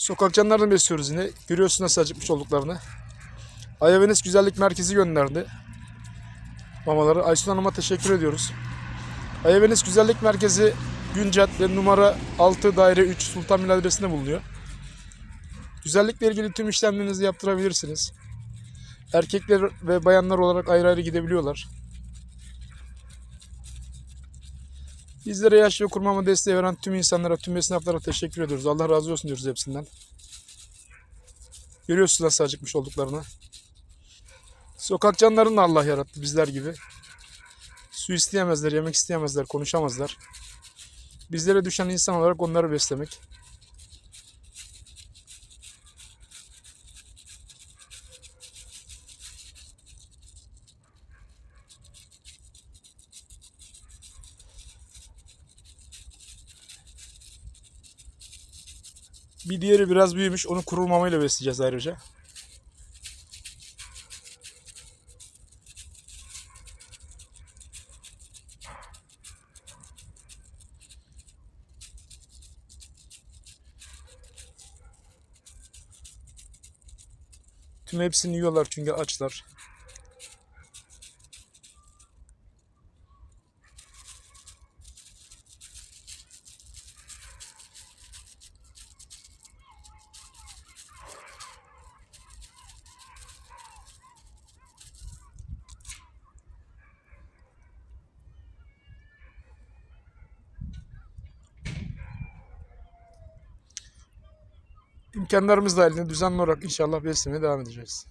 Sokak canlarını besliyoruz yine. Görüyorsun nasıl acıkmış olduklarını. Ayavenis Güzellik Merkezi gönderdi. Mamaları. Aysun Hanım'a teşekkür ediyoruz. Ayavenis Güzellik Merkezi Gün Cadde numara 6 daire 3 Sultanbeyli adresinde bulunuyor. Güzellikle ilgili tüm işlemlerinizi yaptırabilirsiniz. Erkekler ve bayanlar olarak ayrı ayrı gidebiliyorlar. Bizlere yaş ve kurmama desteği veren tüm insanlara, tüm esnaflara teşekkür ediyoruz. Allah razı olsun diyoruz hepsinden. Görüyorsunuz nasıl acıkmış olduklarını. Sokak canlarını da Allah yarattı bizler gibi. Su isteyemezler, yemek isteyemezler, konuşamazlar. Bizlere düşen insan olarak onları beslemek. Bir diğeri biraz büyümüş. Onu kuru mamayla besleyeceğiz ayrıca. Tüm hepsini yiyorlar çünkü açlar. İmkanlarımız dahilinde düzenli olarak inşallah beslemeye devam edeceğiz.